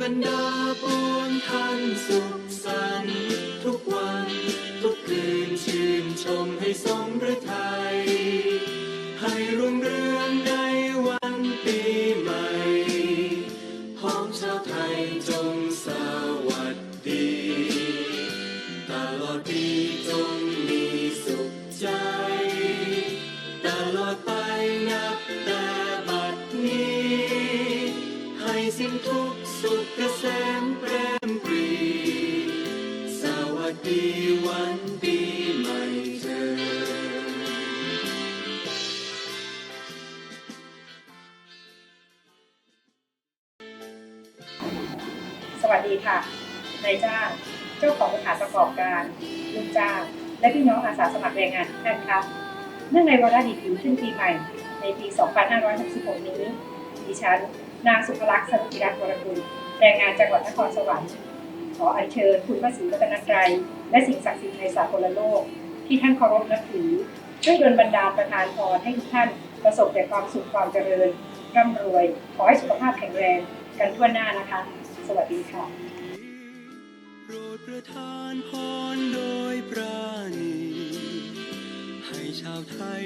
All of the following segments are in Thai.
บรดาปวงท่านสุขสันต์ทุกวัน ทุกคืนชื่นชมให้สมฤทัยให้รุ่งเรืองในวันปีใหม่พ้องชาวไทยจงสวัสดีตลอดปีจงมีสุขใจตลอดไป สิ้นทุกสุขเกษมเปรมปรีสวัสดีวันปีใหม่เธอสวัสดีค่ะนายจ้างเจ้าของสถานประกอบการลูกจ้างและพี่น้องอาสาสมัครแรงงานทุกท่านครับเนื่องในวาระดีผิวขึ้นปีใหม่ ในปี 2566 นี้ดิฉัน นางสุภลักษณ์สรุกิรัตน์วรกุลแรงงานจังหวัดนครสวรรค์ขออัญเชิญคุณพระศรีรัตนตรัยและสิ่งศักดิ์สิทธิ์ในสากลโลก ที่ท่านเคารพนับถือช่วยดลบันดาลประทานพรให้ทุกท่านประสบแต่ความสุขความเจริญร่ำรวย ขอให้สุขภาพแข็งแรงกันทั่วหน้านะคะ สวัสดีค่ะ โปรดประทานพรโดยปราณีให้ชาวไทย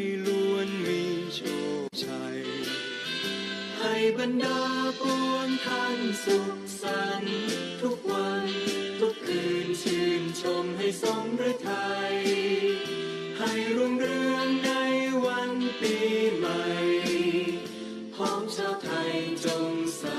ให้บรรดาปวงท่านสุขสันต์ทุกวัน ทุกคืนชื่นชมให้สมฤทัยให้รุ่งเรืองในวันปีใหม่พ้องชาวไทยจงสว